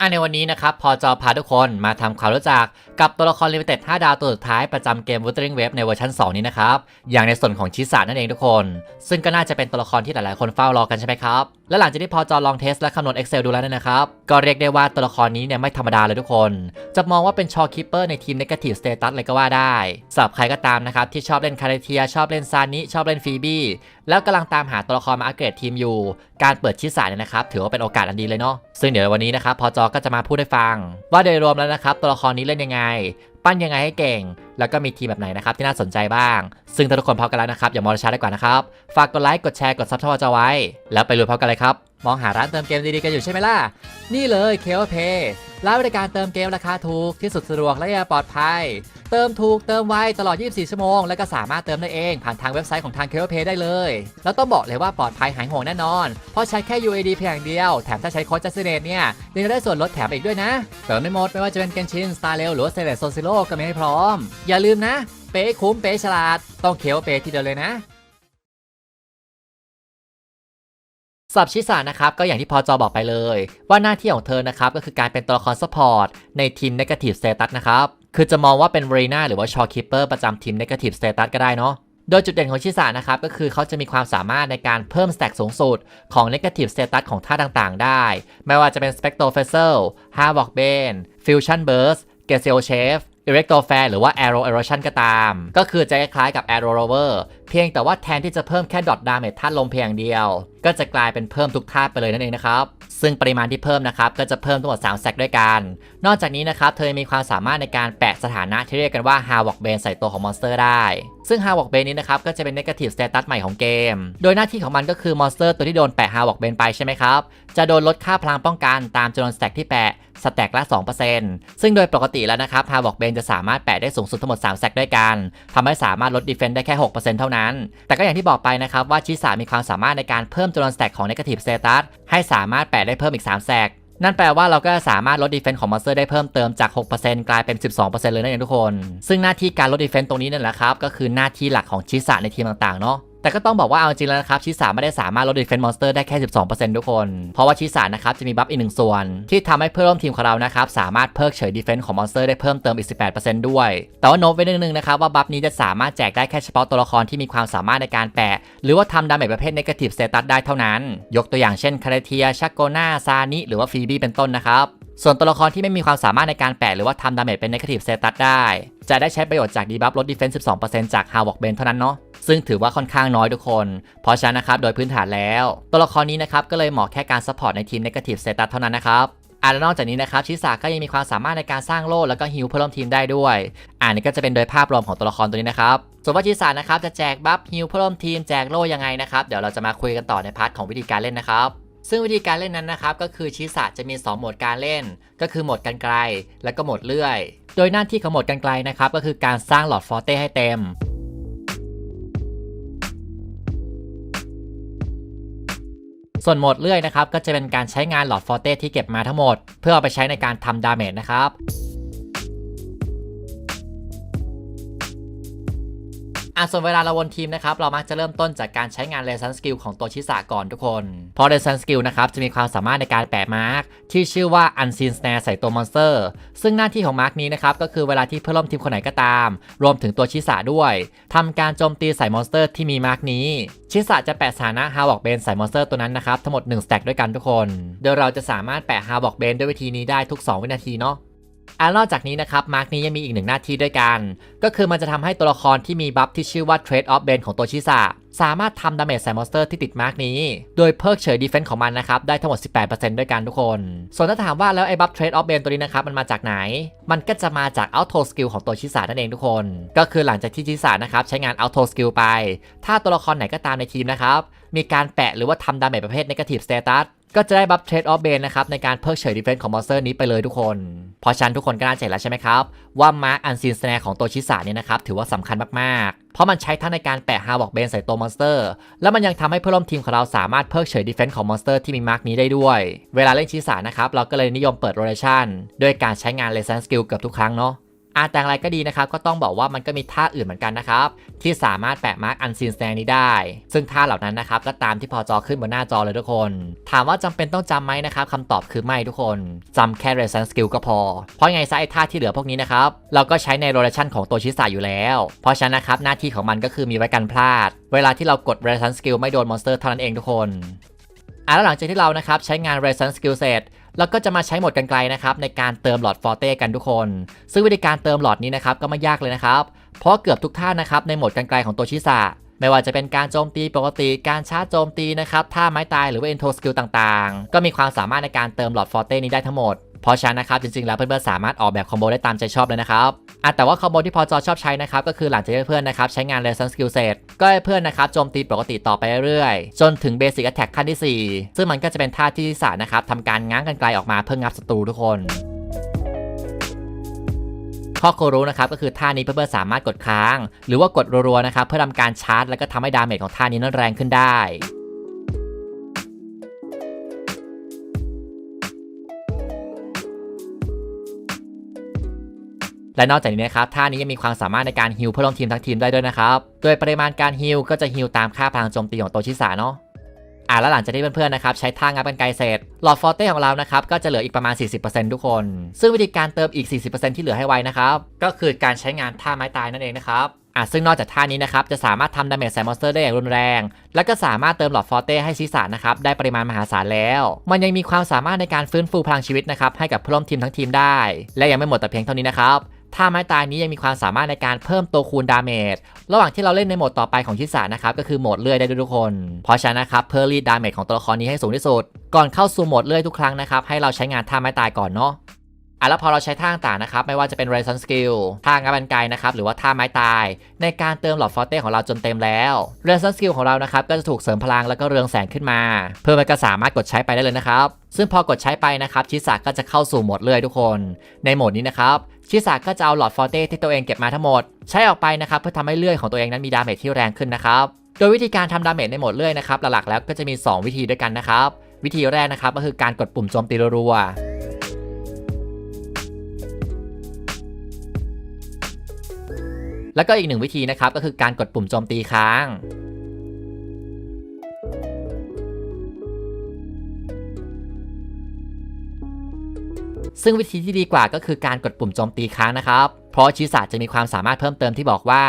อะในวันนี้นะครับพอจอพาทุกคนมาทำความรู้จักกับตัวละครลิมิเต็ด5ดาวตัวสุดท้ายประจำเกม Wuthering Wave ในเวอร์ชัน2 นี้นะครับ อย่างในส่วนของชิสานั่นเองทุกคน ซึ่งก็น่าจะเป็นตัวละครที่หลายๆ คนเฝ้ารอกันใช่ไหมครับ และหลังจากที่พอจอลองเทสและคำนวณ Excel ดูแล้วเนี่ยนะครับ ก็เรียกได้ว่าตัวละครนี้เนี่ยไม่ธรรมดาเลยทุกคน จะมองว่าเป็นชอคิปเปอร์ในทีม Negative Status เลยก็ว่าได้สำหรับใครก็ตามนะครับที่ชอบเล่นคาริเทียชอบเล่นซานิชอบเล่นฟีบี้ แล้วกำลังตามหาตัวละครมาอัปเกรดทีมอยู่ การเปิดชิสาเนี่ยนะครับถือว่าเป็นโอกาสอันดีเลยเนาะซึ่งเดี๋ยววันนี้นะครับพอจอก็จะมาพูดให้ฟัง ว่าโดยรวมแล้วนะครับตัวละครนี้เล่นยังไง ปั้นยังไงให้เก่ง แล้วก็มีทีมแบบไหนนะครับที่น่าสนใจบ้าง ซึ่งถ้าทุกคนพร้อมกันแล้วนะครับอย่ามอช้าได้กว่านะครับ ฝากกดไลค์กดแชร์กดซับทอจอไว้ แล้วไปลุยพร้อมกันเลยครับ มองหาร้านเติมเกมดีๆกันอยู่ใช่ไหมล่ะ นี่เลยเคลเพย์ร้านบริการเติมเกมราคาถูกที่สุดสะดวกและปลอดภัย เติมถูกเติมไวตลอด 24 ชั่วโมง แล้วก็สามารถเติมได้เอง ผ่านทางเว็บไซต์ของทาง k e l p a y ได้เลย แล้วต้องบอกเลยว่าปลอดภัยหายห่วงแน่นอน เพราะใช้แค่ UAD เพียงอย่างเดียว แถมถ้าใช้โค้ดจัสเนตเนี่ยยังจะได้ส่วนลดแถมอีกด้วยนะเติมไม่หมดไม่ว่าจะเป็นเกนชินสตาร์เลหรือเซเลสโซซิโลก็มีให้พร้อมอย่าลืมนะ เป๊ะคุ้มเป๊ะฉลาด ต้องเคลเป๊ทีเดียวเลยนะสับชิสานะครับก็อย่างที่พอจอบอกไปเลย ว่าหน้าที่ของเธอนะครับก็คือการเป็นตัวละครซัพพอร์ตในทีม Negative Status นะครับคือจะมองว่าเป็น v e r i n a หรือว่า s h o r k e e p e r ประจำทีม Negative Status ก็ได้เนาะโดยจุดเด่นของชิสานะครับก็คือเขาจะมีความสามารถในการเพิ่มสแต็กสูงสุดของ Negative Status ของท่าต่างๆ ได้ ไม่ว่าจะเป็น Spectral f e s s e l Havoc Bane Fusion Burst g a z e l Chef a r หรือว่า Arrow Erosion ก็ตาม ก็คือจะคล้ายๆกับ Arrow Rover เพียงแต่ว่าแทนที่จะเพิ่มแค่ดอทดาเมจท่าลมเพียงเดียว ก็จะกลายเป็นเพิ่มทุกท่าไปเลยนั่นเองนะครับ ซึ่งปริมาณที่เพิ่มนะครับ ก็จะเพิ่มทั้งหมด3แซกด้วยกัน นอกจากนี้นะครับ เธอมีความสามารถในการแปะสถานะที่เรียกกันว่า Havoc Bane ใส่ตัวของมอนสเตอร์ได้ ซึ่ง Havoc Bane นี้นะครับก็จะเป็น Negative Status ใหม่ของเกม โดยหน้าที่ของมันก็คือมอนสเตอร์ตัวที่โดนแปะ Havoc Bane ไปใช่ไหมครับจะโดนลดค่าพลังป้องกันตามจำนวนแต็กที่แปะ สแต็กละ 2%ซึ่งโดยปกติแล้วนะครับ Havoc Bane จะสามารถแปะได้สูงสุดทั้งหมด 3 สแต็กด้วยกันทำให้สามารถลด Defense ได้แค่ 6%เท่านั้น แต่ก็อย่างที่บอกไปนะครับว่าชิสามีความสามารถในการเพิ่มจำนวนสแต็กของ Negative Status ให้สามารถแปะได้เพิ่มอีก 3 สแต็กนั่นแปลว่าเราก็สามารถลดดีเฟนต์ของมอนสเตอร์ได้เพิ่มเติมจาก 6%กลายเป็น 12%เลยนั่นเองทุกคน ซึ่งหน้าที่การลดดีเฟนต์ตรงนี้นั่นแหละครับ ก็คือหน้าที่หลักของชิสาในทีมต่างๆ เนาะ แต่ก็ต้องบอกว่าเอาจริงแล้วนะครับชิสาไม่ได้สามารถลดดีเฟนต์มอนสเตอร์ได้แค่ 12%ทุกคน เพราะว่าชิสานะครับจะมีบัฟอีกหนึ่งส่วน ที่ทำให้เพื่อนร่วมทีมของเรานะครับสามารถเพิกเฉยดีเฟนต์ของมอนสเตอร์ได้เพิ่มเติมอีก 18%ด้วย แต่ว่าโน้ตไว้นิดนึงนะครับว่าบัฟนี้จะสามารถแจกได้แค่เฉพาะตัวละครที่มีความสามารถในการแปะ หรือว่าทำดาเมจประเภท Negative Status ได้เท่านั้น ยกตัวอย่างเช่นคาเรเทียชักโกนาซานิหรือว่าฟีบี้เป็นต้นนะครับ ส่วนตัวละครที่ไม่มีความสามารถในการแปะหรือว่าทำดาเมจเป็น Negative Status ได้ จะได้ใช้ประโยชน์จากดีบัฟลด Defense 12%จาก Havoc Bane เท่านั้นเนาะซึ่งถือว่าค่อนข้างน้อยทุกคน เพราะฉะนั้นนะครับโดยพื้นฐานแล้ว ตัวละครนี้นะครับก็เลยเหมาะแค่การซัพพอร์ตในทีม Negative Status เท่านั้นนะครับอ่าและนอกจากนี้นะครับชิสาก็ยังมีความสามารถในการสร้างโล่แล้วก็ฮิลเพื่อร่วมทีมได้ด้วย อ่านี่ก็จะเป็นโดยภาพรวมของตัวละครตัวนี้นะครับส่วนว่าชิสานะครับจะแจกบัฟฮิลเพื่อร่วมทีมแจกโล่ยังไงนะครับเดี๋ยวเราจะมาคุยกันต่อในพาร์ทของวิธีการเล่นนะครับ ซึ่งวิธีการเล่นนั้นนะครับก็คือชิสะจะมี 2 โหมดการเล่น ก็คือโหมดกันไกล และก็โหมดเลื่อย โดยหน้าที่ของโหมดกันไกลนะครับก็คือการสร้างหลอดฟอร์เต้ให้เต็มส่วนโหมดเลื่อยนะครับก็จะเป็นการใช้งานหลอดฟอร์เต้ที่เก็บมาทั้งหมด เพื่อเอาไปใช้ในการทำดาเมจนะครับ อะส่วนเวลาเราวนทีมนะครับเรามักจะเริ่มต้นจากการใช้งานเลซันสกิลของตัวชิสาก่อนทุกคนเพราะเลซันสกิลนะครับจะมีความสามารถในการแปะมาร์กที่ชื่อว่า Unseen Snare ใส่ตัวมอนสเตอร์ซึ่งหน้าที่ของมาร์กนี้นะครับก็คือเวลาที่เพื่อนร่วมทีมคนไหนก็ตาม รวมถึงตัวชิสาด้วยทำการโจมตีใส่มอนสเตอร์ที่มีมาร์กนี้ ชิสาจะแปะสถานะฮาวอกเบนใส่มอนสเตอร์ตัวนั้นนะครับทั้งหมด1สแต็กด้วยกันทุกคน โดยเราจะสามารถแปะฮาวอกเบนด้วยวิธีนี้ได้ทุก 2 วินาทีเนาะ อ่านอกจากนี้นะครับมาร์กนี้ยังมีอีกหนึ่งหน้าที่ด้วยกัน ก็คือมันจะทำให้ตัวละครที่มีบัฟที่ชื่อว่า Trade of b a n ของตัวชิสะสามารถทำดาเมจใส่มอนสเตอร์ที่ติดมาร์กนี้ โดยเพิกเฉยดีเฟนส์ของมันนะครับ ได้ทั้งหมด 18%ด้วยกันทุกคน ส่วนถ้าถามว่าแล้วไอ้บัฟ Trade of Bane ตัวนี้นะครับ มันมาจากไหน มันก็จะมาจาก Auto Skill ของตัวชิสะนั่นเองทุกคน ก็คือหลังจากที่ชิสะนะครับ ใช้งาน Auto Skill ไป ถ้าตัวละครไหนก็ตามในทีมนะครับ มีการแปะหรือว่าทำดาเมจประเภท Negative Status ก็จะได้บัฟเทรดออฟเบนนะครับในการเพิกเฉยดีเฟนส์ของมอนสเตอร์นี้ไปเลยทุกคน เพราะฉะนั้นทุกคนก็น่าจะเห็นแล้วใช่ไหมครับ ว่ามาร์กอันซีนสแนร์ของตัวชิสาเนี่ยนะครับถือว่าสำคัญมากๆ เพราะมันใช้ทั้งในการแปะฮาวอกเบนใส่ตัวมอนสเตอร์ แล้วมันยังทำให้เพื่อนร่วมทีมของเราสามารถเพิกเฉยดีเฟนส์ของมอนสเตอร์ที่มีมาร์กนี้ได้ด้วย เวลาเล่นชิสานะครับเราก็เลยนิยมเปิดโรเ t ชั่นด้วยการใช้งานเลเซนสกิลเกือบทุกครั้งเนาะ อาแต่อย่างไรก็ดีนะครับก็ต้องบอกว่ามันก็มีท่าอื่นเหมือนกันนะครับที่สามารถแปะมาร์กอันซีนแสดงนี้ได้ ซึ่งท่าเหล่านั้นนะครับก็ตามที่พอจอขึ้นบนหน้าจอเลยทุกคน ถามว่าจำเป็นต้องจำไหมนะครับคำตอบคือไม่ทุกคนจำแค่ resistance skill ก็พอ เพราะไงซะไอ้ท่าที่เหลือพวกนี้นะครับเราก็ใช้ใน rotation ของตัวชิสาอยู่แล้ว เพราะฉะนั้นนะครับหน้าที่ของมันก็คือมีไว้กันพลาด เวลาที่เรากด resistance skill ไม่โดนมอนสเตอร์เท่านั้นเองทุกคนอะแล้วหลังจากที่เรานะครับใช้งาน resistance skill เสร็จ เราก็จะมาใช้หมดกันไกลนะครับในการเติมหลอดฟอร์เต้กันทุกคน ซึ่งวิธีการเติมหลอดนี้นะครับก็ไม่ยากเลยนะครับ เพราะเกือบทุกท่านะครับในโหมดกันไกลของตัวชิสะไม่ว่าจะเป็นการโจมตีปกติ การชาร์จโจมตีนะครับท่าไม้ตายหรือว่าเอนโทสกิลต่างๆ ก็มีความสามารถในการเติมหลอดฟอร์เต้นี้ได้ทั้งหมด เพราะฉะนั้นนะครับจริงๆแล้วเพื่อนๆสามารถออกแบบคอมโบได้ตามใจชอบเลยนะครับอะแต่ว่าคอมโบที่พอจอชอบใช้นะครับก็คือหลังจากที่เพื่อนนะครับใช้งาน Resistance Skill เสร็จก็ให้เพื่อนนะครับโจมตีปกติต่อไปเรื่อยๆ จนถึง Basic Attack ขั้นที่ 4 ซึ่งมันก็จะเป็นท่าที่สานะครับทำการง้างกันไกลออกมาเพื่องับศัตรูทุกคนข้อโครู้นะครับก็คือท่านี้เพื่อนๆสามารถกดค้าง หรือว่ากดรัวๆนะครับเพื่อทำการชาร์จ แล้วก็ทำให้ดาเมจของท่านี้นั้นแรงขึ้นได้ และนอกจากนี้นะครับท่านี้ยังมีความสามารถในการฮิลเพื่อร่วมทีมทั้งทีมได้ด้วยนะครับโดยปริมาณการฮิลก็จะฮิลตามค่าพลังโจมตีของตัวชิสาเนาะอ่าแล้วหลังจากที่เพื่อนๆนะครับใช้ท่างับกันไกลเสร็จหลอดฟอร์เต้ของเรานะครับก็จะเหลืออีกประมาณ 40%ทุกคน ซึ่งวิธีการเติมอีก 40%ที่เหลือให้ไวนะครับก็คือการใช้งานท่าไม้ตายนั่นเองนะครับอะซึ่งนอกจากท่านี้นะครับจะสามารถทำดาเมจใส่มอนสเตอร์ได้อย่างรุนแรง แล้วก็สามารถเติมหลอดฟอร์เต้ให้ชิสานะครับได้ปริมาณมหาศาลแล้ว มันยังมีความสามารถในการฟื้นฟูพลังชีวิตนะครับให้กับผู้ร่วมทีมทั้งทีมได้ และยังไม่หมดแต่เพียงเท่านี้นะครับ ท่าไม้ตายนี้ยังมีความสามารถในการเพิ่มตัวคูณดาเมจระหว่างที่เราเล่นในโหมดต่อไปของชิสานะครับก็คือโหมดเลื่อยได้ด้วยทุกคน เพราะฉะนั้นนะครับเพื่อรีดดาเมจของตัวละครนี้ให้สูงที่สุด ก่อนเข้าสู่โหมดเลื่อยทุกครั้งนะครับให้เราใช้งานท่าไม้ตายก่อนเนาะอะแล้วพอเราใช้ท่าต่างนะครับ ไม่ว่าจะเป็น Resistance Skill ท่างับบันไกนะครับ หรือว่าท่าไม้ตาย ในการเติมหลอดฟอเต้ของเราจนเต็มแล้ว Resistance Skill ของเรานะครับ ก็จะถูกเสริมพลังแล้วก็เรืองแสงขึ้นมา เพื่อมันก็สามารถกดใช้ไปได้เลยนะครับ ซึ่งพอกดใช้ไปนะครับ ชิสาก็จะเข้าสู่โหมดเลื่อยทุกคน ในโหมดนี้นะครับ ชิสาก็จะเอาหลอดฟอร์เต้ที่ตัวเองเก็บมาทั้งหมด ใช้ออกไปนะครับเพื่อทำให้เลื่อยของตัวเองนั้นมีดาเมจที่แรงขึ้นนะครับโดยวิธีการทำดาเมจในโหมดเลื่อยนะครับหลักๆแล้วก็จะมี 2 วิธีด้วยกันนะครับ วิธีแรกนะครับก็คือการกดปุ่มโจมตีรัวแล้วก็อีกหนึ่งวิธีนะครับก็คือการกดปุ่มโจมตีค้าง ซึ่งวิธีที่ดีกว่าก็คือการกดปุ่มโจมตีค้างนะครับเพราะชิสาจะมีความสามารถเพิ่มเติมที่บอกว่า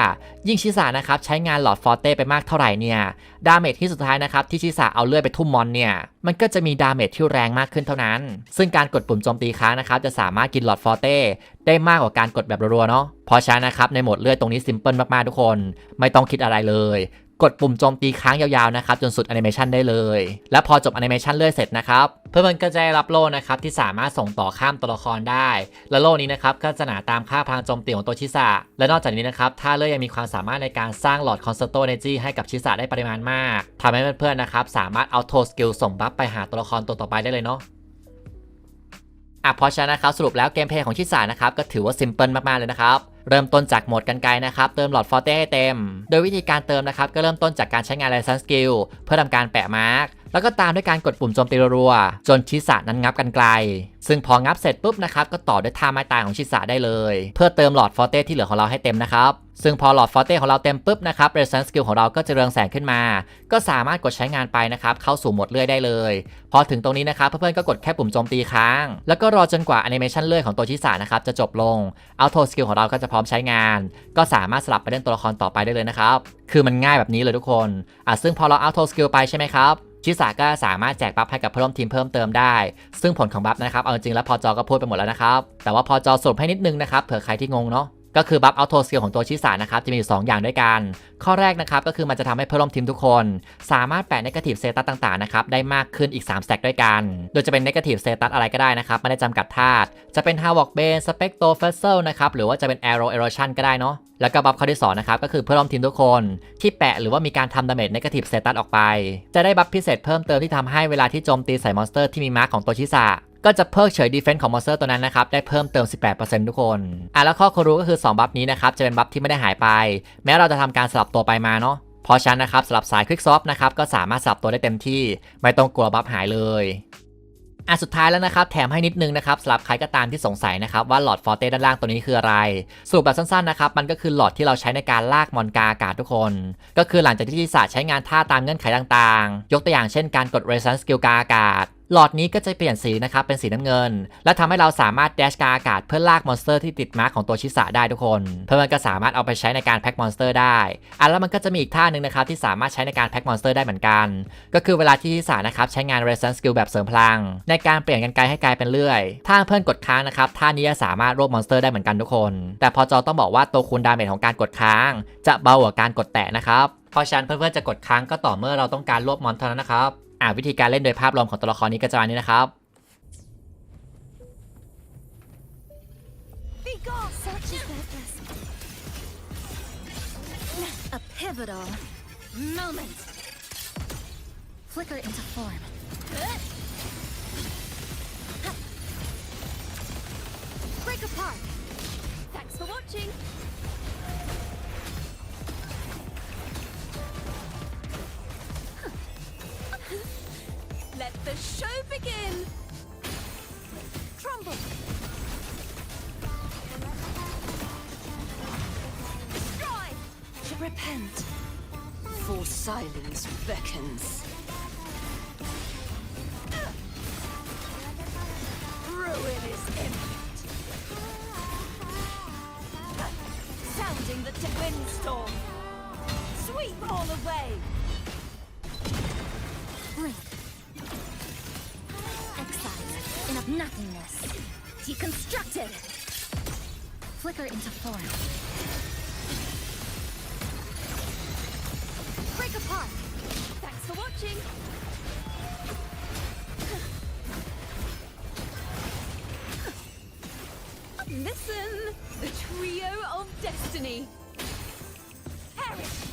ยิ่งชิสานะครับใช้งานหลอดฟอร์เต้ไปมากเท่าไหร่เนี่ยดาเมจที่สุดท้ายนะครับที่ชิสาเอาเลื่อยไปทุ่มมอนเนี่ยมันก็จะมีดาเมจที่แรงมากขึ้นเท่านั้น ซึ่งการกดปุ่มโจมตีค้างนะครับจะสามารถกินหลอดฟอร์เต้ได้มากกว่าการกดแบบรัวๆเนาะเพราะฉะนั้นนะครับในโหมดเลื่อยตรงนี้ซิมเพิลมากๆทุกคน ไม่ต้องคิดอะไรเลย กดปุ่มโจมตีค้างยาวๆนะครับจนสุดแอนิเมชันได้เลย และพอจบแอนิเมชันเลื่อยเสร็จนะครับเพื่อนมันก็จะได้รับโล่นะครับที่สามารถส่งต่อข้ามตัวละครได้ และโล่นี้นะครับก็จะหนาตามค่าพลังโจมตีของตัวชิสะและนอกจากนี้นะครับท่าเลื่อยยังมีความสามารถในการสร้างหลอดคอนสโตเนจีให้กับชิสะได้ปริมาณมากทำให้เพื่อนๆนะครับสามารถเอาโทสกิลส่งบัฟไปหาตัวละครตัวต่อไปได้เลยเนาะอะเพราะฉะนั้นนะครับสรุปแล้วเกมเพลย์ของชิสานะครับก็ถือว่าซิมเพิลมากๆเลยนะครับ เริ่มต้นจากโหมดกันไกลนะครับเติมหลอดฟอร์เต้ให้เต็ม โดยวิธีการเติมนะครับก็เริ่มต้นจากการใช้งาน License Skill เพื่อทำการแปะมาร์กแล้วก็ตามด้วยการกดปุ่มโจมตีรัวๆจนชิสานั้นงับกันไกล ซึ่งพองับเสร็จปุ๊บนะครับก็ต่อด้วยท่าไม้ตายของชิสาได้เลย เพื่อเติมหลอดฟอร์เต้ที่เหลือของเราให้เต็มนะครับซึ่งพอหลอดฟอร์เต้ของเราเต็มปุ๊บนะครับ Resistance Skill ของเราก็จะเรืองแสงขึ้นมา ก็สามารถกดใช้งานไปนะครับเข้าสู่โหมดเลื่อยได้เลย พอถึงตรงนี้นะครับเพื่อนๆก็กดแค่ปุ่มโจมตีค้าง แล้วก็รอจนกว่าแอนิเมชันเลื่อยของตัวชิสานะครับจะจบลง Auto Skill ของเราก็จะพร้อมใช้งาน ก็สามารถสลับไปเล่นตัวละครต่อไปได้เลยนะครับ คือมันง่ายแบบนี้เลยทุกคนอะซึ่งพอเราเอาโทสกิลไปใช่ไหมครับชิสาก็สามารถแจกบัฟให้กับเพื่อนร่วมทีมเพิ่มเติมได้ ซึ่งผลของบัฟนะครับ เอาจริงแล้วพอจอก็พูดไปหมดแล้วนะครับ แต่ว่าพอจอสรุปให้นิดนึงนะครับ เผื่อใครที่งงเนาะ ก็คือบัฟเอัลโทสกิลของตัวชิสานะครับจะมีอยู่ 2 อย่างด้วยกัน ข้อแรกนะครับก็คือมันจะทำให้เพื่อนร่วมทีมทุกคน สามารถแปะ negative status ต่างๆนะครับได้มากขึ้นอีก3 stack ด้วยกัน โดยจะเป็น negative status อะไรก็ได้นะครับไม่ได้จำกัดธาตุจะเป็น Havoc Bane Spectro f e s s e l นะครับหรือว่าจะเป็น Arrow Erosion ก็ได้เนาะแล้วก็บัฟข้อที่2นะครับก็คือเพื่อนร่วมทีมทุกคนที่แปะหรือว่ามีการทำดาเมจ negative status ออกไป จะได้บัฟพิเศษเพิ่มเติมที่ทำให้เวลาที่โจมตีใส่มอนสเตอร์ที่มีมาร์กของตัวชิสะ ก็จะเพิกเฉยดีเฟนส์ของมอนสเตอร์ตัวนั้นนะครับได้เพิ่มเติม 18%ทุกคนอะแล้วข้อควรรู้ก็คือ 2 บัฟนี้นะครับจะเป็นบัฟที่ไม่ได้หายไป แม้เราจะทำการสลับตัวไปมาเนาะพราะฉะนั้นนะครับสลับสายคลิกซอฟนะครับก็สามารถสลับตัวได้เต็มที่ ไม่ต้องกลัวบัฟหายเลยอะสุดท้ายแล้วนะครับแถมให้นิดนึงนะครับสำหรับใครก็ตามที่สงสัยนะครับว่าหลอดฟอร์เต้ด้านล่างตัวนี้คืออะไรสรุปแบบสั้นๆนะครับมันก็คือหลอดที่เราใช้ในการลากมอนกาอากาศทุกคน ก็คือหลังจากที่ทิศาใช้งานท่าตามเงื่อนไขต่างๆ ยกตัวอย่างเช่นการกด resistance skill กาอากาศ หลอดนี้ก็จะเปลี่ยนสีนะครับเป็นสีน้ำเงิน และทำให้เราสามารถแดชกาอากาศเพื่อลากมอนสเตอร์ที่ติดมาร์กของตัวชิสะได้ทุกคน เพื่อมันก็สามารถเอาไปใช้ในการแพ็กมอนสเตอร์ได้อะแล้วมันก็จะมีอีกท่าหนึ่งนะครับที่สามารถใช้ในการแพ็กมอนสเตอร์ได้เหมือนกัน ก็คือเวลาที่ชิสะนะครับใช้งาน resistance skill แบบเสริมพลัง ในการเปลี่ยนกันไกลให้กลายเป็นเลื่อย ถ้าเพื่อนกดค้างนะครับท่านี้จะสามารถรวบมอนสเตอร์ได้เหมือนกันทุกคน แต่พอจอต้องบอกว่าตัวคูณดาเมจของการกดค้าง จะเบากว่าการกดแตะนะครับเพราะฉะนั้นเพื่อนๆจะกดค้างก็ต่อเมื่อเราต้องการรวบมอนเท่านั้นนะครับ อะวิธีการเล่นโดยภาพรวมของตัวละครนี้ก็จะประมาณนี้นะครับ Be gone! Such is their best. A pivotal moment. Flicker into form. Break apart. Thanks for watching. Let the show begin. Crumble. Destroy. Repent, for silence beckons. Ruin is imminent. Sounding the windstorm. Sweep all away. Of nothingness. Deconstructed. Flicker into form. Break apart. Thanks for watching. Listen, the trio of destiny. Perish.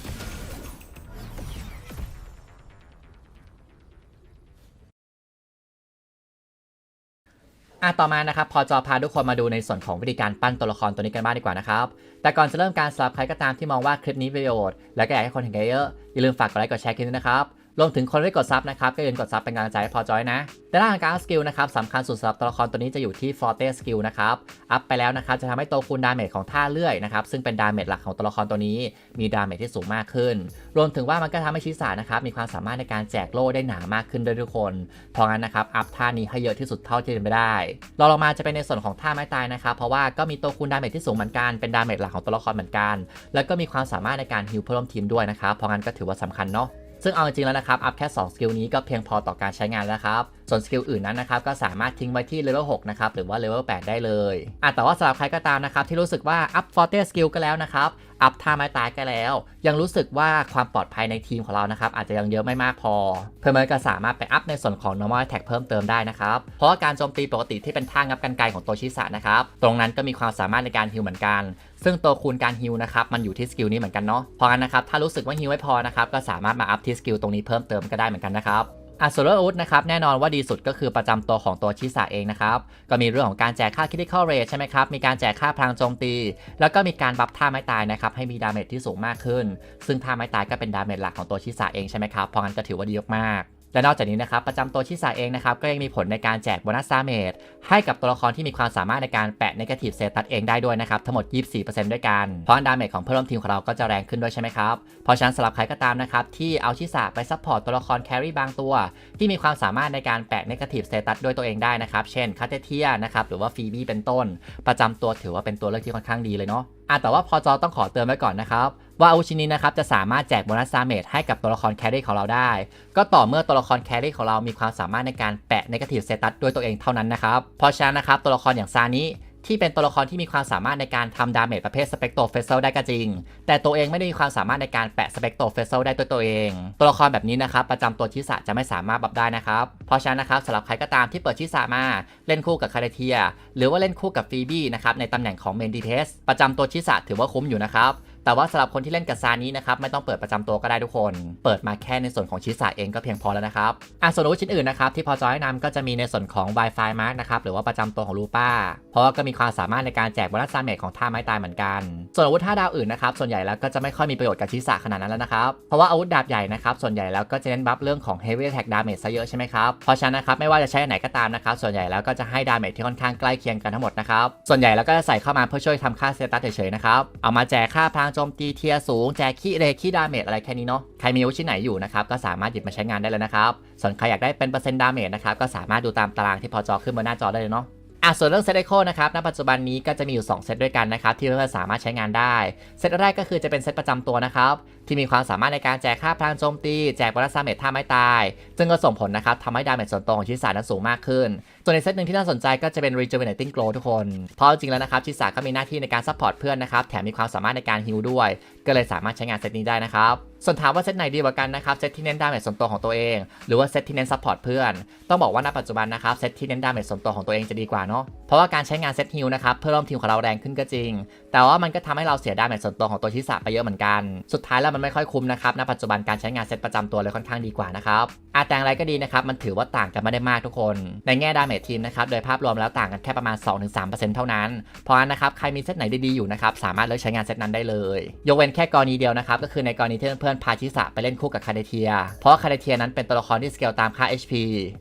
อะต่อมานะครับพอจอพาทุกคนมาดูในส่วนของวิธีการปั้นตัวละครตัวนี้กันบ้างดีกว่านะครับ แต่ก่อนจะเริ่มการสำหรับใครก็ตามที่มองว่าคลิปนี้ประโยชน์ และก็อยากให้คนเห็นกันเยอะอย่าลืมฝากกดไลค์กดแชร์คลิปนี้นะครับ รวมถึงคนที่กดซับนะครับก็อย่าลืมกดซับเป็นกำลังใจให้พอจอยนะแต่ด้านการสกิลนะครับสำคัญสุดสำหรับตัวละครตัวนี้จะอยู่ที่ Forte Skill นะครับอัพไปแล้วนะครับจะทำให้ตัวคูณดาเมจของท่าเลื่อยนะครับซึ่งเป็นดาเมจหลักของตัวละครตัวนี้ มีดาเมจที่สูงมากขึ้น รวมถึงว่ามันก็ทำให้ชิสานะครับมีความสามารถในการแจกโล่ได้หนามากขึ้นด้วยทุกคน เพราะงั้นนะครับอัพท่านี้ให้เยอะที่สุดเท่าที่จะเป็นไปได้รองลงมาจะเป็นในส่วนของท่าไม้ตายนะครับเพราะว่าก็มีตัวคูณดาเมจที่สูงเหมือนกันเป็นดาเมจหลักของตัวละครเหมือนกัน แล้วก็มีความสามารถในการฮิลเพื่อร่วมทีมด้วยนะครับเพราะงั้นก็ถือว่าสำคัญเนาะ ซึ่งเอาจริงๆแล้วนะครับ อัพแค่ 2 สกิลนี้ก็เพียงพอต่อการใช้งานแล้วครับ ส่วนสกิลอื่นนั้นนะครับก็สามารถทิ้งไว้ที่เลเวล6นะครับหรือว่าเลเวล8ได้เลยอะแต่ว่าสำหรับใครก็ตามนะครับที่รู้สึกว่าอัพฟอร์เตสกิลก็แล้วนะครับ อัพท่าไม้ตายก็แล้ว ยังรู้สึกว่าความปลอดภัยในทีมของเรานะครับอาจจะยังเยอะไม่มากพอ เพื่อนมันก็สามารถไปอัพในส่วนของ normal attack เพิ่มเติมได้นะครับ เพราะว่าการโจมตีปกติที่เป็นท่างับกันไกลของตัวชิสะนะครับ ตรงนั้นก็มีความสามารถในการฮิลเหมือนกัน ซึ่งตัวคูณการฮิลนะครับมันอยู่ที่สกิลนี้เหมือนกันเนาะเพราะงั้นนะครับถ้ารู้สึกว่าฮิลไม่พอนะครับก็สามารถมาอัพที่สกิลตรงนี้เพิ่มเติมก็ได้เหมือนกันนะครับ อะส่วนเรื่องอาวุธนะครับแน่นอนว่าดีสุดก็คือประจำตัวของตัวชิสาเองนะครับ ก็มีเรื่องของการแจกค่าคิดิคอลเรทใช่ไหมครับ มีการแจกค่าพลังโจมตี แล้วก็มีการบัฟท่าไม้ตายนะครับ ให้มีดาเมจที่สูงมากขึ้น ซึ่งท่าไม้ตายก็เป็นดาเมจหลักของตัวชิสาเองใช่ไหมครับเพราะงั้นก็ถือว่าดีมากๆ และนอกจากนี้นะครับประจำตัวชิสะเองนะครับก็ยังมีผลในการแจกโบนัสดาเมจให้กับตัวละครที่มีความสามารถในการแปะ negative status เองได้ด้วยนะครับทั้งหมด 24%ด้วยกัน เพราะดาเมจของเพื่อนร่วมทีมของเราก็จะแรงขึ้นด้วยใช่ไหมครับเพราะฉะนั้นสำหรับใครก็ตามนะครับที่เอาชิสะไปซัพพอร์ตตัวละครแครี่บางตัว ที่มีความสามารถในการแปะ negative status ด้วยตัวเองได้นะครับเช่นคาเทเทียนะครับหรือว่าฟีบี้เป็นต้น ประจำตัวถือว่าเป็นตัวเลือกที่ค่อนข้างดีเลยเนาะ อะแต่ว่าพอจอต้องขอเตือนไว้ก่อนนะครับว่าอาวุธชิ้นนี้นะครับจะสามารถแจกโบนัสซาเมจให้กับตัวละครแครี่ของเราได้ ก็ต่อเมื่อตัวละครแครี่ของเรามีความสามารถในการแปะในกระถิ่นเซตัสด้วยตัวเองเท่านั้นนะครับเพราะฉะนั้นนะครับตัวละครอย่างซานิ ที่เป็นตัวละครที่มีความสามารถในการทำดาเมจประเภทสเปกโตเฟสเซลได้ก็จริง แต่ตัวเองไม่ได้มีความสามารถในการแปะสเปกโตเฟสเซลได้ตัวตัวเอง ตัวละครแบบนี้นะครับประจำตัวชิสะจะไม่สามารถบับได้นะครับ เพราะฉะนั้นนะครับสำหรับใครก็ตามที่เปิดชิสะมาเล่นคู่กับคาเดเทีย หรือว่าเล่นคู่กับฟีบี้นะครับในตำแหน่งของเมนดีเทสประจำตัวชิสะถือว่าคุ้มอยู่นะครับแต่ว่าสำหรับคนที่เล่นกับซานี้นะครับไม่ต้องเปิดประจำตัวก็ได้ทุกคน เปิดมาแค่ในส่วนของชิสาเองก็เพียงพอแล้วนะครับอะส่วนอาวุธชิ้นอื่นนะครับที่พอจอยแนะนำก็จะมีในส่วนของ Wi-Fi Mark นะครับหรือว่าประจำตัวของลูป้า เพราะว่าก็มีความสามารถในการแจกโบนัสซาเมจของท่าไม้ตายเหมือนกัน ส่วนอาวุธท่าดาวอื่นนะครับส่วนใหญ่แล้วก็จะไม่ค่อยมีประโยชน์กับชิสาขนาดนั้นแล้วนะครับ เพราะว่าอาวุธดาบใหญ่นะครับส่วนใหญ่แล้วก็จะเน้นบัฟเรื่องของ Heavy Attack Damage ซะเยอะใช่ไหมครับเพราะฉะนั้นนะครับไม่ว่าจะใช้อันไหนก็ตามนะครับส่วนใหญ่แล้วก็จะให้ดาเมจที่ค่อนข้างใกล้เคียงกันทั้งหมดนะครับส่วนใหญ่แล้วก็จะใส่เข้ามาเพื่อช่วยทำค่าสเตตัสเฉยๆนะครับเอามาแจกค่าพลังโจมตีเทียร์สูงแจกขี้เรขี้ดาเมจอะไรแค่นี้เนาะใครมีอาวุธชิ้นไหนอยู่นะครับก็สามารถหยิบมาใช้งานได้เลยนะครับส่วนใครอยากได้เป็นเปอร์เซ็นต์ดาเมจนะครับก็สามารถดูตามตารางที่พอจอขึ้นบนหน้าจอได้เลยเนาะ อะส่วนเรื่องเซตไอโคนะครับณปัจจุบันนี้ก็จะมีอยู่ 2 เซตด้วยกันนะครับที่เพื่อนๆสามารถใช้งานได้ เซตแรกก็คือจะเป็นเซตประจำตัวนะครับที่มีความสามารถในการแจกค่าพลังโจมตี แจกบอลซาเมจท่าไม้ตาย ซึ่งก็ส่งผลนะครับทำให้ดาเมจส่วนตัวของชิสานั้นสูงมากขึ้น ส่วนในเซตหนึ่งที่น่าสนใจก็จะเป็น rejuvenating glow ทุกคน เพราะจริงแล้วนะครับชิสาก็มีหน้าที่ในการซัพพอร์ตเพื่อนนะครับแถมมีความสามารถในการฮิลด้วย ก็เลยสามารถใช้งานเซตนี้ได้นะครับส่วนถามว่าเซตไหนดีกว่ากันนะครับเซตที่เน้นดาเมจส่วนตัวของตัวเอง หรือว่าเซตที่เน้นซัพพอร์ตเพื่อน ต้องบอกว่าณปัจจุบันนะครับเซตที่เน้นดาเมจส่วนตัวของตัวเองจะดีกว่าเนาะเพราะว่าการใช้งานเซตฮิลนะครับเพื่อร่วมทีมของเราแรงขึ้นก็จริง แต่ว่ามันก็ทำให้เราเสียดาเมจส่วนตัวของตัวชิสะไปเยอะเหมือนกัน สุดท้ายแล้วมันไม่ค่อยคุ้มนะครับณปัจจุบันการใช้งานเซตประจำตัวเลยค่อนข้างดีกว่านะครับอาแต่อย่างไรก็ดีนะครับมันถือว่าต่างกันไม่ได้มากทุกคน ในแง่ดาเมจทีมนะครับโดยภาพรวมแล้วต่างกันแค่ประมาณ 2-3%เท่านั้น เพราะนั้นนะครับใครมีเซตไหนดีๆอยู่นะครับสามารถเลือกใช้งานเซตนั้นได้เลย ยกเว้นแค่กรณีเดียวนะครับก็คือในกรณีที่เพื่อนๆพาชิสะไปเล่นคู่กับคาเดเทีย เพราะคาเดเทียนั้นเป็นตัวละครที่สเกลตามค่า HP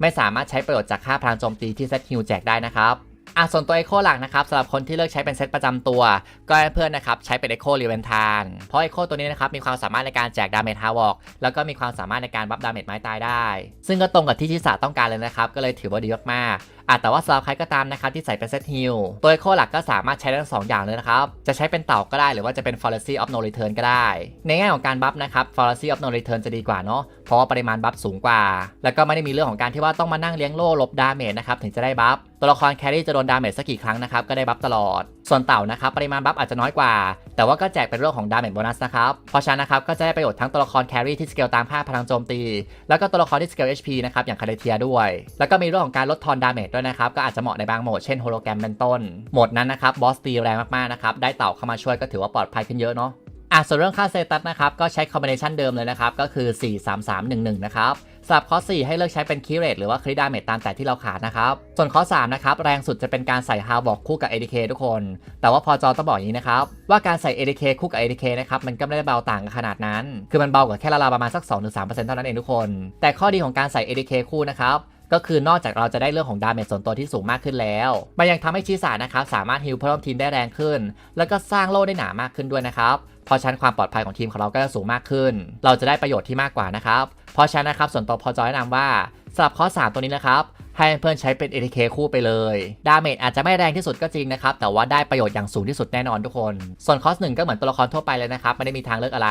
ไม่สามารถใช้ประโยชน์จากค่าพลังโจมตีที่เซตฮิลแจกได้นะครับ อะส่วนตัว Echo หลักนะครับสำหรับคนที่เลือกใช้เป็นเซตประจำตัว ก็ให้เพื่อนนะครับใช้เป็น Echo r e v e n t a n เพราะ Echo ตัวนี้นะครับมีความสามารถในการแจกดาเมจฮาวอกแล้วก็มีความสามารถในการบัฟดาเมจไม้ตายได้ ซึ่งก็ตรงกับที่ชิสาต้องการเลยนะครับก็เลยถือว่าดีมากๆ อะแต่ว่าสำหรับใครก็ตามนะครับที่ใส่เป็นเซตฮิลตัว Echo หลักก็สามารถใช้ทั้งสองอย่างเลยนะครับ จะใช้เป็นเต่าก็ได้หรือว่าจะเป็น Fallacy of No Return ก็ได้ ในแง่ของการบัฟนะครับ Fallacy of No Return จะดีกว่าเนาะเพราะว่าปริมาณบัฟสูงกว่า แล้วก็ไม่ได้มีเรื่องของการที่ว่าต้องมานั่งเลี้ยงโล่ลบดาเมจนะครับถึงจะได้บัฟตัวละครแครี่จะโดนดาเมจสักกี่ครั้งนะครับก็ได้บัฟตลอด ส่วนเต่านะครับปริมาณบัฟอาจจะน้อยกว่า แต่ว่าก็แจกเป็นเรื่องของดาเมจโบนัสนะครับ เพราะฉะนั้นนะครับก็จะได้ประโยชน์ทั้งตัวละครแครี่ที่สเกลตามค่าพลังโจมตี แล้วก็ตัวละครที่สเกล HP นะครับอย่างคาเดเทียด้วย แล้วก็มีเรื่องของการลดทอนดาเมจด้วยนะครับก็อาจจะเหมาะในบางโหมดเช่นโฮโลแกรมเป็นต้นโหมดนั้นนะครับบอสตีแรงมากๆนะครับได้เต่าเข้ามาช่วยก็ถือว่าปลอดภัยขึ้นเยอะเนาะอะส่วนเรื่องค่าเซตัสนะครับก็ใช้คอมบิเนชันเดิมเลยนะครับก็คือ 4 3 3 1 1 นะครับ สำหรับข้อ4ให้เลือกใช้เป็นคีเรตหรือว่าคริดาเมตตามแต่ที่เราขาดนะครับ ส่วนข้อ3นะครับแรงสุดจะเป็นการใส่ฮาวบอกคู่กับ ADK ทุกคน แต่ว่าพอจอต้องบอกอย่างนี้นะครับ ว่าการใส่ ADK คู่กับ ADK นะครับมันก็ไม่ได้เบาต่างกันขนาดนั้น คือมันเบากว่าแค่ราวๆประมาณสัก2-3%เท่านั้นเองทุกคน แต่ข้อดีของการใส่ ADK คู่นะครับ ก็คือนอกจากเราจะได้เรื่องของดาเมจส่วนตัวที่สูงมากขึ้นแล้ว มันยังทำให้ชิสานะครับสามารถฮิลเพิ่มทีมได้แรงขึ้น แล้วก็สร้างโล่ได้หนามากขึ้นด้วยนะครับเพราะชั้นความปลอดภัยของทีมของเราก็จะสูงมากขึ้น เราจะได้ประโยชน์ที่มากกว่านะครับเพราะฉะนั้นนะครับส่วนตัวพอจอยแนะนำว่าสำหรับข้อ 3 ตัวนี้นะครับให้เพื่อนใช้เป็น ATK คู่ไปเลย ดาเมจอาจจะไม่แรงที่สุดก็จริงนะครับ แต่ว่าได้ประโยชน์อย่างสูงที่สุดแน่นอนทุกคน ส่วนคอสหนึ่งก็เหมือนตัวละครทั่วไปเลยนะครับ ไม่ได้มีทางเลือกอะไร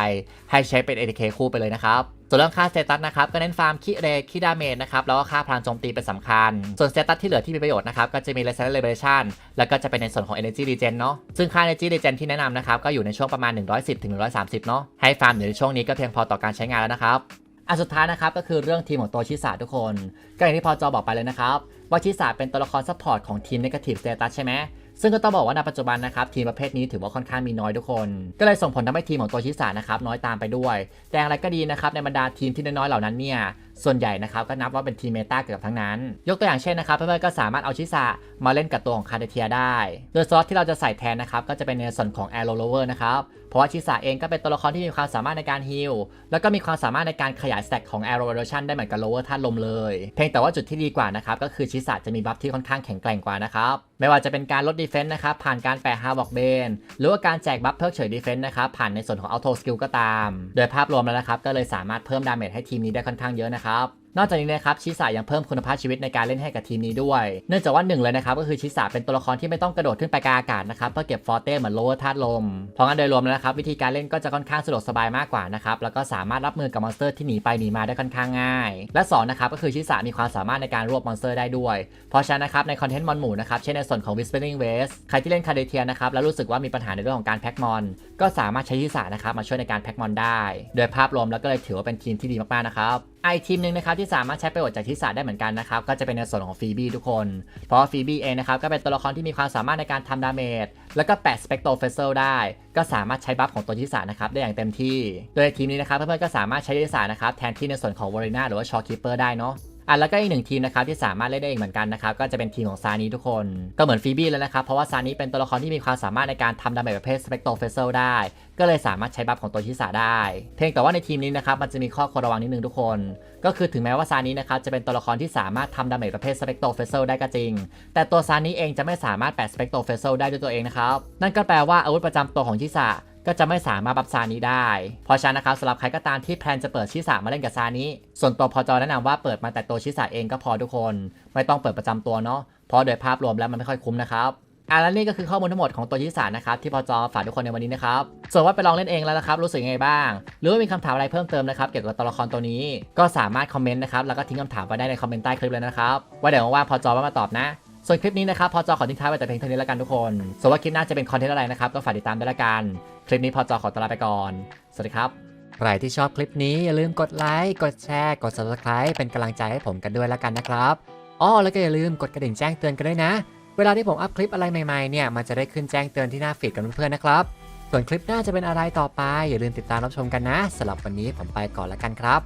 ให้ใช้เป็น ATK คู่ไปเลยนะครับ ส่วนเรื่องค่าสเตตัสนะครับก็เน้นฟาร์มคิเรคิดาเมจนะครับแล้วก็ค่าพลังโจมตีเป็นสำคัญ ส่วนสเตตัสที่เหลือที่มีประโยชน์นะครับก็จะมี Reset Liberation แล้วก็จะเป็นในส่วนของ Energy Regen เนาะซึ่งค่า Energy Regen ที่แนะนำนะครับก็อยู่ในช่วงประมาณ 110ถึง130 เนาะให้ฟาร์มอยู่ในช่วงนี้ก็เพียงพอต่อการใช้งานแล้วนะครับอันสุดท้ายนะครับก็คือเรื่องทีมของตัวชิสาทุกคน ก็อย่างที่พอจอบอกไปเลยนะครับ ว่าชิสาเป็นตัวละครซัพพอร์ตของทีม Negative Status ใช่ไหม ซึ่งก็ต้องบอกว่าในปัจจุบันนะครับทีมประเภทนี้ถือว่าค่อนข้างมีน้อยทุกคน ก็เลยส่งผลทำให้ทีมของตัวชิสานะครับน้อยตามไปด้วย แต่อย่างไรก็ดีนะครับในบรรดาทีมที่น้อยๆเหล่านั้นเนี่ยส่วนใหญ่นะครับก็นับว่าเป็นทีเมตาเกือบทั้งนั้น ยกตัวอย่างเช่นนะครับเพื่อนๆก็สามารถเอาชิสะมาเล่นกับตัวของคาเดเทียได้ โดยสล็อตที่เราจะใส่แทนนะครับก็จะเป็นในส่วนของ a อ r o Lover นะครับเพราะว่าชิสะเองก็เป็นตัวละครที่มีความสามารถในการฮิลแล้วก็มีความสามารถในการขยายสแต็กของ Arrow Erosion ได้เหมือนกับ Lower ธาตุลมเลยเพียงแต่ว่าจุดที่ดีกว่านะครับก็คือชิสะจะมีบัฟที่ค่อนข้างแข็งแกร่งกว่านะครับไม่ว่าจะเป็นการลดดีเฟนส์นะครับผ่านการแปะฮาวอกเบนหรือว่าการแจกบัฟเพิกเฉยดีเฟนส์นะครับผ่านในส่วนของ Auto Skill ก็ตาม โดยภาพรวมแล้วนะครับก็เลยสามารถเพิ่มดาเมจให้ทีมนี้ได้ค่อนข้างเยอะนะครับนอกจากนี้นะครับชิสายังเพิ่มคุณภาพชีวิตในการเล่นให้กับทีมนี้ด้วย เนื่องจากว่าหนึ่งเลยนะครับก็คือชิสาเป็นตัวละครที่ไม่ต้องกระโดดขึ้นไปกลางอากาศนะครับเพื่อเก็บฟอร์เต้เหมือนโลว์ธาตุลม เพราะงั้นโดยรวมแล้วนะครับวิธีการเล่นก็จะค่อนข้างสะดวกสบายมากกว่านะครับแล้วก็สามารถรับมือกับมอนสเตอร์ที่หนีไปหนีมาได้ค่อนข้างง่าย และสองนะครับก็คือชิสามีความสามารถในการรวบมอนสเตอร์ได้ด้วย เพราะฉะนั้นนะครับในคอนเทนต์มอนหมู่นะครับเช่นในส่วนของ Whispering w a s t ใครที่เล่นคาเดเทียนะครับแล้วรู้สึกว่ามีปัญหาในเรื่องของการแพ็กมอนก็สามารถใช้ชิสานะครับมาช่วยในการแพ็กมอนได้ โดยภาพรวมแล้วก็เลยถือว่าเป็นทีมที่ดีมากๆนะครับ ไอทีมหนึ่งนะครับที่สามารถใช้ประโยชน์จากทิศาได้เหมือนกันนะครับก็จะเป็นในส่วนของฟีบี้ทุกคน เพราะฟีบี้เองนะครับก็เป็นตัวละครที่มีความสามารถในการทำดาเมจแล้วก็แปะสเปกโตเฟสเซลได้ ก็สามารถใช้บัฟของตัวทิศานะครับได้อย่างเต็มที่ โดยทีมนี้นะครับเพื่อนๆก็สามารถใช้ทิศานะครับแทนที่ในส่วนของวอริน่าหรือว่าชอคิปเปอร์ได้เนาะ อะแล้วก็อีกหนึ่งทีมนะครับที่สามารถเล่นได้เองเหมือนกันนะครับก็จะเป็นทีมของซานีทุกคนก็เหมือนฟีบี้แล้วนะครับเพราะว่าซานีเป็นตัวละครที่มีความสามารถในการทำดาเมจประเภทสเปกโตเฟเซลได้ ก็เลยสามารถใช้บัฟของตัวชิสาได้ เพียงแต่ว่าในทีมนี้นะครับมันจะมีข้อควรระวังนิดนึงทุกคน ก็คือถึงแม้ว่าซานีนะครับจะเป็นตัวละครที่สามารถทำดาเมจประเภทสเปกโตเฟเซลได้ก็จริง แต่ตัวซานีเองจะไม่สามารถแปะสเปกโตเฟเซลได้ด้วยตัวเองนะครับนั่นก็แปลว่าอาวุธประจำตัวของชิสา ก็จะไม่สามารถบัฟซานี้ได้ เพราะฉะนั้นนะครับสำหรับใครก็ตามที่แพลนจะเปิดชิสามาเล่นกับซานี้ ส่วนตัวพอจอแนะนำว่าเปิดมาแต่ตัวชิสาเองก็พอทุกคน ไม่ต้องเปิดประจำตัวเนาะเพราะโดยภาพรวมแล้วมันไม่ค่อยคุ้มนะครับอะแล้วนี่ก็คือข้อมูลทั้งหมดของตัวชิสานะครับที่พอจอฝากทุกคนในวันนี้นะครับส่วนว่าไปลองเล่นเองแล้วนะครับรู้สึกยังไงบ้าง หรือว่ามีคำถามอะไรเพิ่มเติมนะครับเกี่ยวกับตัวละครตัวนี้ ก็สามารถคอมเมนต์นะครับแล้วก็ทิ้งคำถามไว้ได้ในคอมเมนต์ใต้คลิปเลยนะครับว่าเดี๋ยวว่างพอจอมาตอบนะ ส่วนคลิปนี้นะครับพอจอขอทิ้งท้ายไว้แต่เพียงเท่านี้แล้วกันทุกคนส่วนว่าคลิปหน้าจะเป็นคอนเทนต์อะไรนะครับก็ฝากติดตามด้วยละกัน คลิปนี้พอจอขอตัวลาไปก่อน สวัสดีครับ ใครที่ชอบคลิปนี้อย่าลืมกดไลค์ กดแชร์ กด subscribe เป็นกำลังใจให้ผมกันด้วยละกันนะครับอ้อแล้วก็อย่าลืมกดกระดิ่งแจ้งเตือนกันด้วยนะ เวลาที่ผมอัพคลิปอะไรใหม่ๆเนี่ยมันจะได้ขึ้นแจ้งเตือนที่หน้าฟีดกับเพื่อนๆนะครับ ส่วนคลิปหน้าจะเป็นอะไรต่อไป อย่าลืมติดตามรับชมกันนะสำหรับวันนี้ผมไปก่อนละกันครับ